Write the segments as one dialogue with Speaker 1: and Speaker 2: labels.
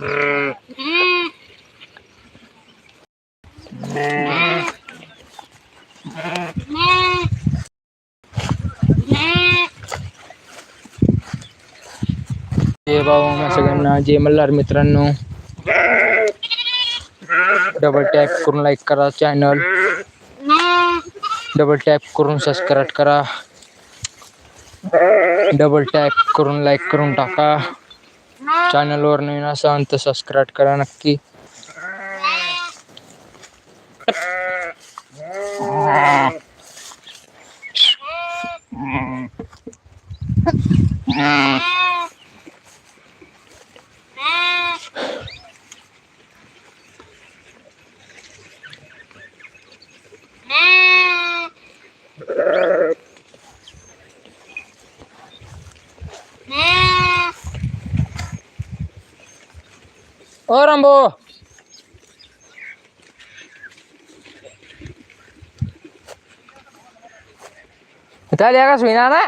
Speaker 1: जय बाबा सगळ्यांना जय मल्हार मित्रांनो। डबल टॅप करून लाईक करा चॅनल डबल टॅप करून सबस्क्राईब करा. डबल टॅप करून लाईक करून टाका. चॅनलवर नवीन असाल तर सबस्क्राईब करा नक्की चालेल का सुईना ना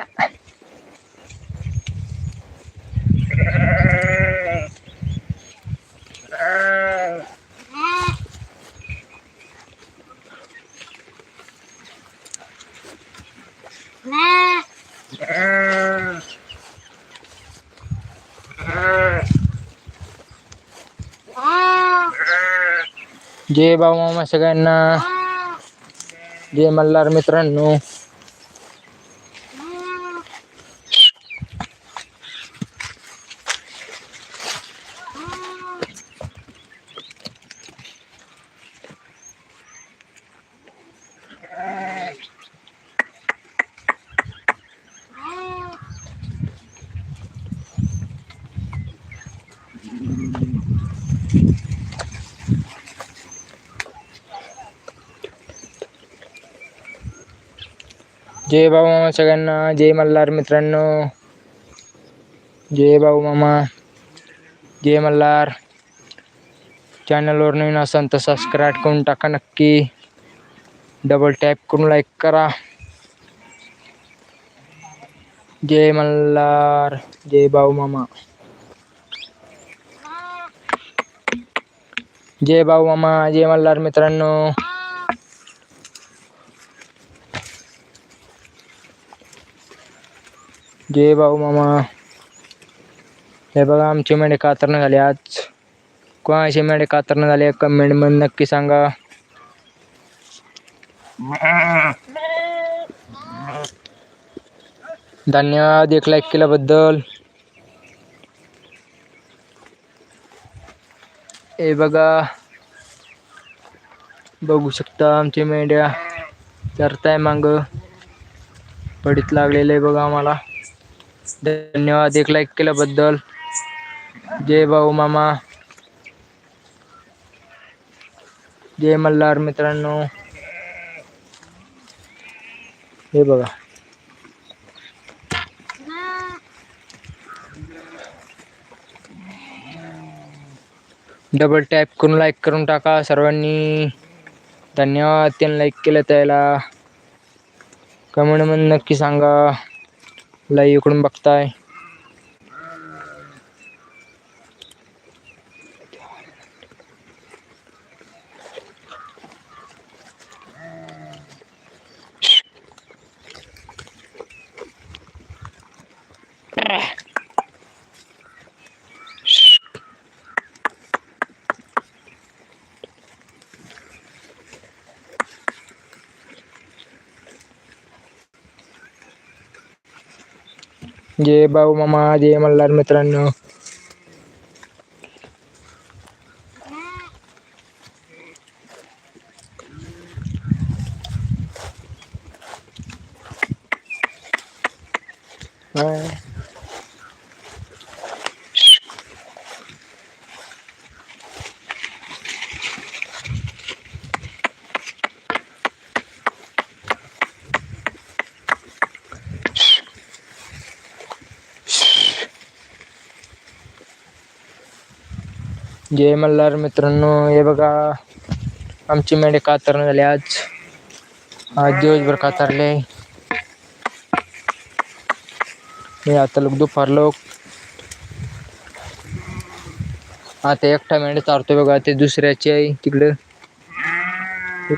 Speaker 1: जय बाबा मामा सगळ्यांना जय मल्हार मित्रांनो जय बाबा मामा सगळ्यांना जय मल्हार मित्रांनो. जय बाबू मामा जय मल्हार. चॅनलवर नवीन असाल तर सबस्क्राईब करून टाका नक्की. डबल टॅप करून लाईक करा. जय मल्हार जय बाबू मामा. जय भाऊ मामा जय मल्हार मित्रांनो. जय भाऊ मामा. हे बघा आमचे मेंढे कातरणं झाले आज. कोणाचे मेंढे कातरणं झाले कमेंटमध्ये नक्की सांगा. धन्यवाद एक लाईक केल्याबद्दल. हे बघा. बघू शकता आमची मेंढ्या चरताय मांग. पडीत लागलेले आहे बघा आम्हाला. धन्यवाद एक लाईक केल्याबद्दल. जय भाऊ मामा. जय मल्हार मित्रांनो. हे बघा. डबल टॅप करून लाईक करून टाका सर्वांनी. धन्यवाद. त्यांनी लाईक केलं त्याला. कमेंटमध्ये नक्की सांगा. लाईव्ह इकडून बघताय. जय भाऊ मामा जय मल्हार मित्रांनो. जय मल्हार मित्रांनो. हे बघा आमची मेंढे कातरण झाले आज. आज दिवसभर कातरले. हे आता लोक दुपार लोक. आता एकटा मेंढ्या चारतो बघा ते दुसऱ्याची आहे तिकडं.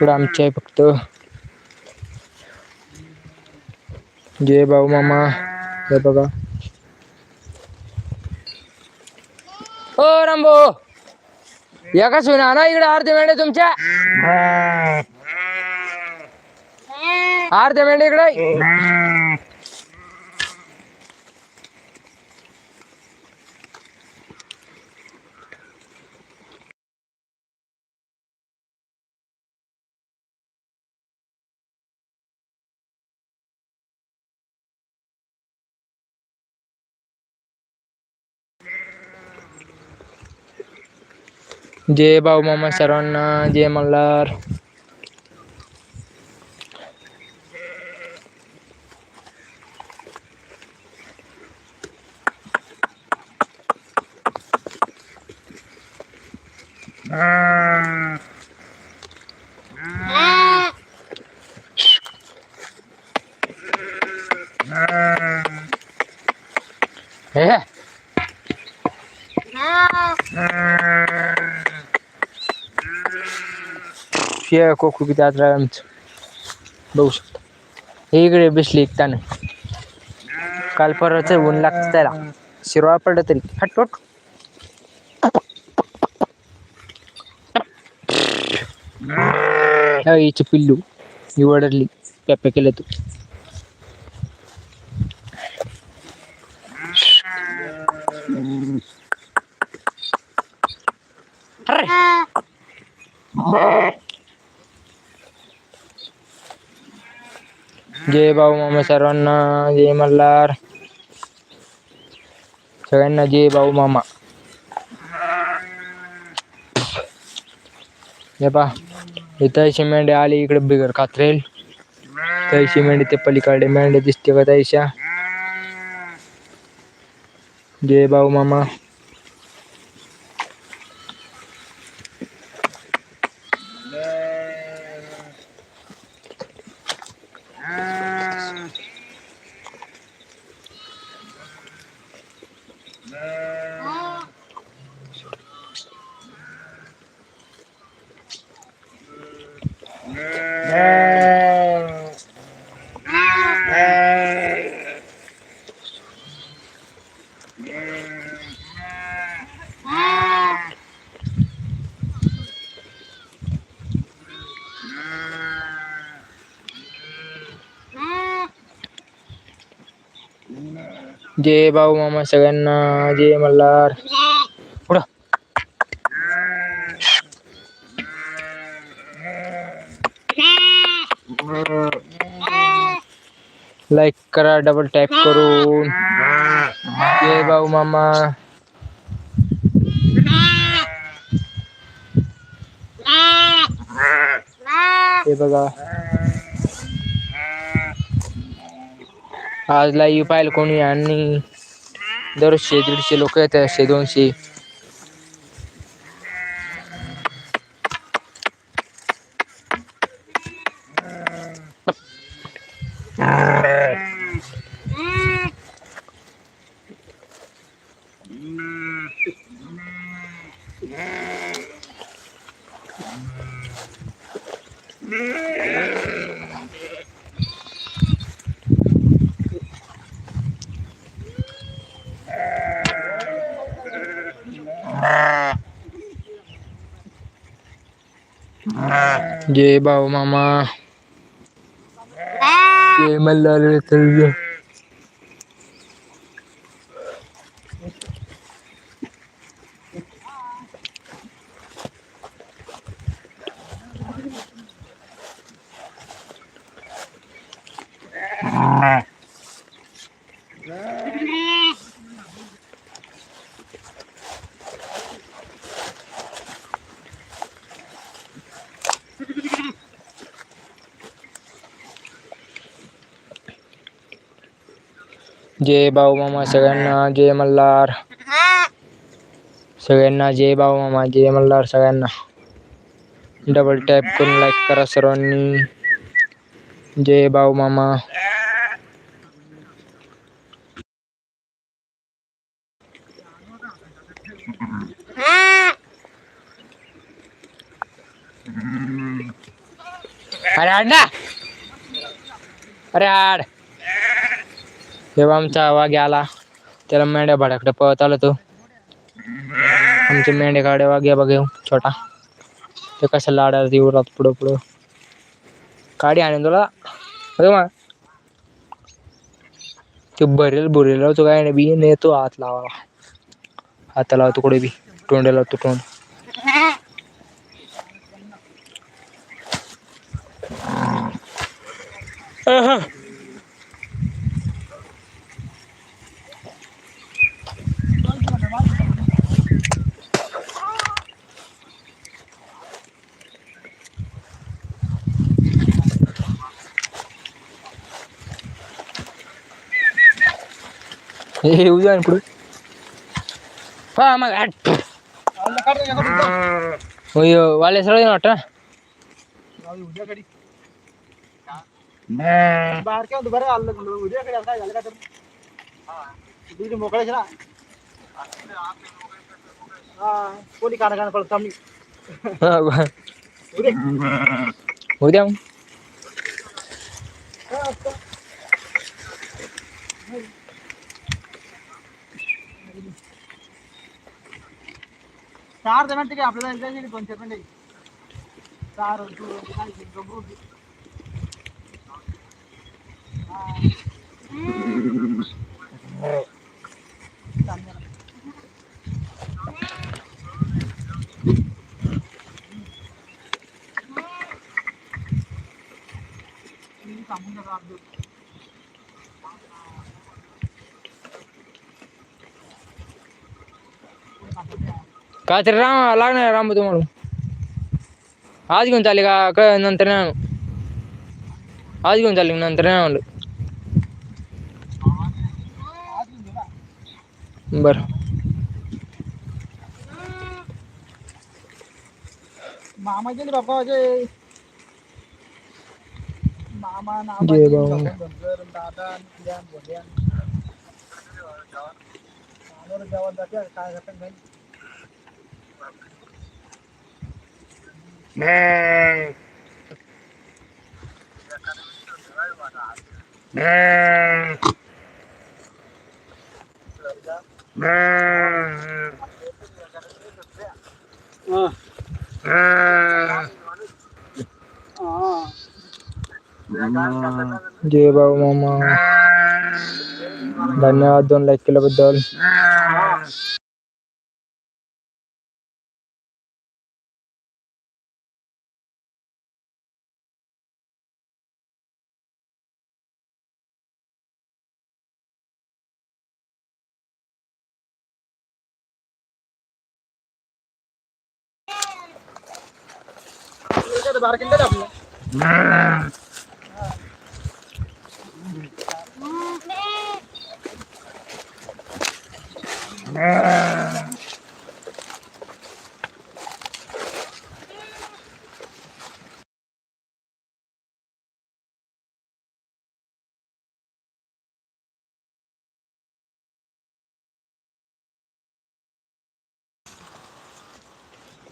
Speaker 1: आमची आहे फक्त. जय भाऊ मामा. हे बघा. ओ रामभाऊ! या का सुना ना इकडे अर्धे मेंढे तुमच्या. अर्धे मेंढे इकडे. जय बाऊ मामा सर्वांना जय मल्हार हे हे कोकू किती आत राहिलं आमचं? बघू शकता. हे इकडे बसली एक तानं काल परवाच ऊन लागतं त्याला. शिरवा पडलं तरी. हटपट हिची पिल्लू. ही ओरडली पॅपे केलं तू. जय भाऊ मामा सर्वांना जय मल्हार. सगळ्यांना जय भाऊ मामा. हे पा तैशी मेंढे आली इकडे बिगर कात्रेल. तैशी मेंढे ते पलीकडे मेंढे दिसते का तैशा जय भाऊ मामा. जय भाऊ मामा सगळ्यांना जे मल्हार. पुढं. लाईक करा डबल टॅप करून. जय भाऊ मामा. हे बघा. आज लाईव्ह पाहिलं कोणी आणि दरशे दीडशे लोक येतात असे दोनशे. जय भाऊ मामा जय मल्हार जय भाऊ मामा सगळ्यांना जय मल्हार सगळ्यांना जय भाऊ मामा जय मल्हार सगळ्यांना डबल टॅप करून लाईक करा सर्वांनी जय भाऊ मामा अरे आड ना अरे आड तेव्हा आमचा वाघ आला. त्याला मेंढ्या भाड्याकडे पळत आलो तो. आमचे मेंढ्या काढे वाघ्या बघ छोटा. ते कशा लाडायला येऊ राहत पुढं पुढं. काडी आणून तुला. बघ मग ते भरेल भरेल. लावतो काय नाही बी. नेतो हात लावायला हात लावतो कुठे बी. तोंडे लावतो तोंड. आहा. हे हे उद्या पुढे. हा मग आठ. होय वाले सगळे वाटत
Speaker 2: बरं आलं उद्याकडे काय झालं का तर तिथे मोकळेच ना हा कोणी काना काना पडत आम्ही
Speaker 1: उद्या मग
Speaker 2: चार जण ठीक आहे आपल्याला जायचं दोन चार मिनिटे चार तू काय गबरू
Speaker 1: काय तरी राम लागणार राम तुम्हाला आज घेऊन चालले का काय नंतर नाही आणू जय बाबा.
Speaker 2: धनगर दादा ज्ञान भोल्यान मामावर जेवण जाते काय करतात नाही
Speaker 1: जय बाबू मामा धन्यवाद दोन लाईक केल्याबद्दल
Speaker 2: बारकिंदा आपलं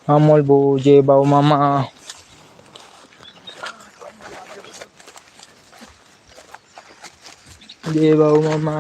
Speaker 1: अमोल भाऊ जय भाऊ मामा जय भाऊ मामा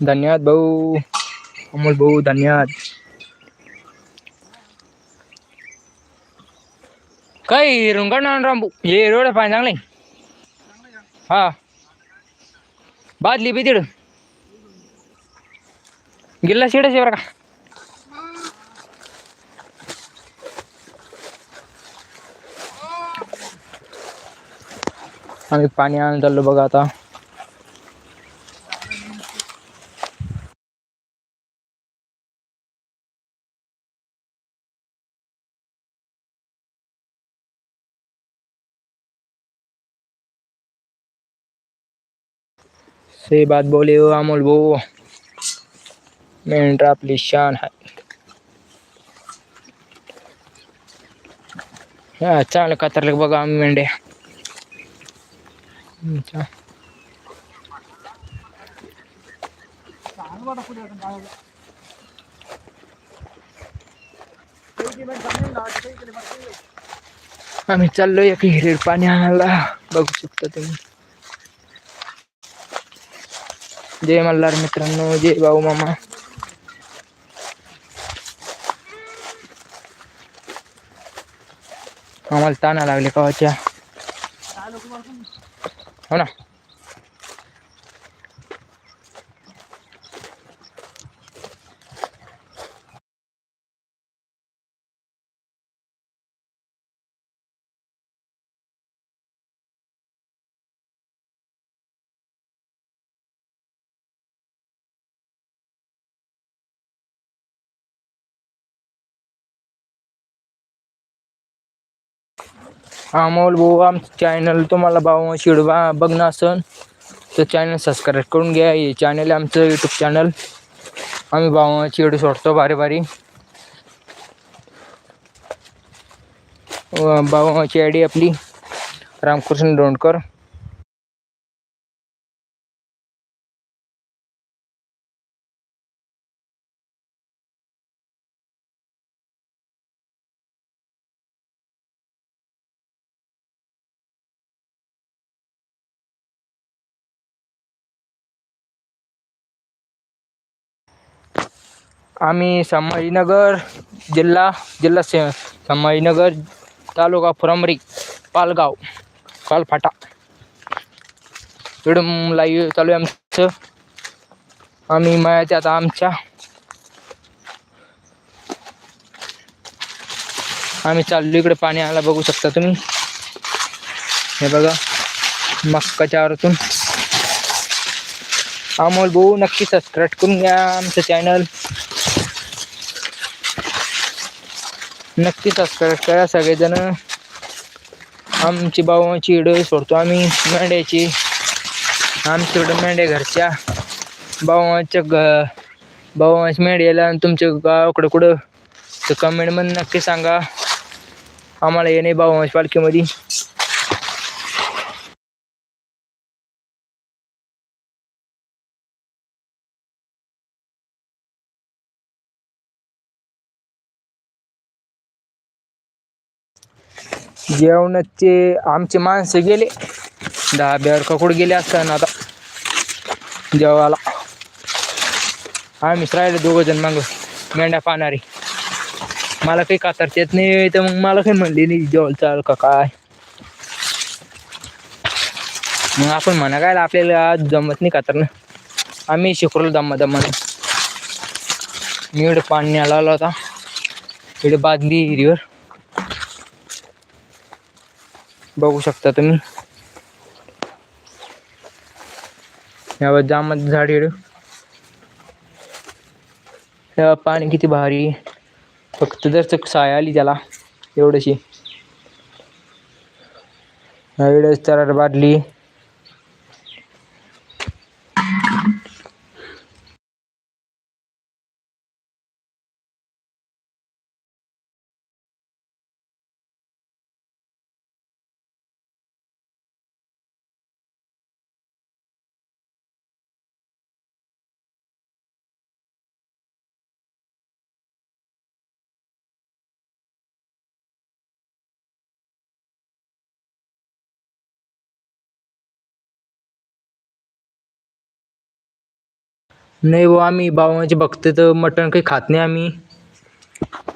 Speaker 1: धन्यवाद भाऊ अमोल भाऊ धन्यवाद काय रुंगण राम भाऊ हे रोड पाय चांगले हा बादली बी तिड गिल्ला शिडाच बरं का आम्ही पाणी आणून चाललो बघा आता सही बात बोले हो अमोल भाऊ मेंढरा आपली शान आहे हा चांगलं कातरलं बघा आम्ही मेंढ्या आम्ही चाललो एक हिरीर पाणी आणायला बघू शकता हो तुम्ही जय मल्हार मित्रांनो जय भाऊ मामा. आम्हाला ताना लागले कवाच्या
Speaker 2: हो,
Speaker 1: हो ना? अमोल भाऊ आमचं चॅनल तुम्हाला भाऊ शिड बघणं असन तर चॅनल सबस्क्राईब करून घ्या. हे चॅनल आमचं यूट्यूब चॅनल आम्ही भाऊ शिड सोडतो बारी बारी भावाची आय डी आपली. रामकृष्ण दोंडकर आम्ही संभाजीनगर जिल्हा जिल्हा से संभाजीनगर तालुका फुरमरी पालगाव कालफाटा इकडून लाईव्ह चालू आहे आमचं. आम्ही मयाचे आता आमच्या आम्ही चाललो इकडे पाणी आला बघू शकता तुम्ही. हे बघा मक्काच्या आरातून. अमोल भाऊ नक्की सबस्क्राईब करून घ्या आमचं चॅनल नक्की सबस्क्राईब करा सगळेजण. आमची भावाची व्हिडिओ सोडतो आम्ही मेंढ्याची. आमच्या इकडं मेंढ्या घरच्या. भावाच्या ग भावाच्या मेंढ्याला आणि तुमच्या गावाकडं कुठं? तर कमेंटमध्ये नक्की सांगा. आम्हाला येणे भावाच्या पालखीमध्ये. जेवणाचे आमचे माणसं गेले. दहा बेर ककुड गेले असताना आता जेवाला आम्हीच राहिले दोघं जण मग. मेंढ्या पाहणारी. मला काही कातर येत नाही तर मग मला काही म्हणले नाही जेवण चाल का काय? मग आपण म्हणा काय आपल्याला आज जमत नाही कातरणं. आम्ही शिकवलो दम्मा दम्मानं मी इकडे पाणी आला होता. इकडे बादली हिरीवर. बघू शकता तुम्ही. यावर जाम झाड येड. पाणी किती भारी. फक्त जर चक साय आली त्याला एवढीशी. एवढ्या तर बादली. नाही भाऊ आम्ही बाबाचे बघतो तर मटण काही खात नाही आम्ही.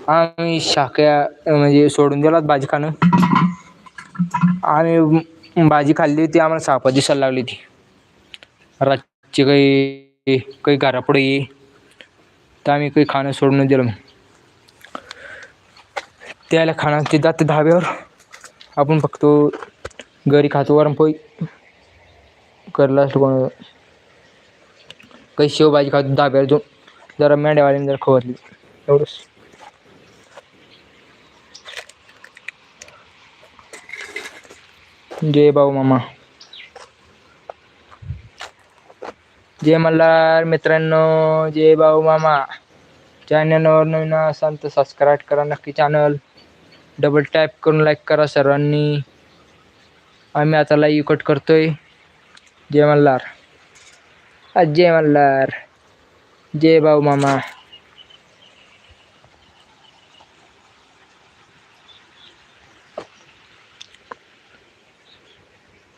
Speaker 1: आम्ही शाक्या म्हणजे सोडून दिलात भाजी खाणं. आम्ही भाजी खाल्ली होती आम्हाला सापा दिसायला लागली होती. रातची काही काही घरापुढे ये. तर आम्ही काही खाणं सोडून दिलं मग. त्याला खाणं ते जाते धाब्यावर. आपण फक्त घरी खातो वरण पोई करला असतो कोण? काही शेवभाजी खातो धाब्यावर जाऊन जरा मेंढ्यावाल्याने जरा खवरली एवढंच. जय भाऊ मामा. जय मल्हार मित्रांनो जय भाऊ मामा. चॅनलवर नवीन असाल तर सबस्क्राईब करा नक्की चॅनल डबल टॅप करून लाईक करा सर्वांनी. आम्ही आता लाईव्ह कट करतोय. जय मल्हार. आज जय मल्हार. जय भाऊ मामा.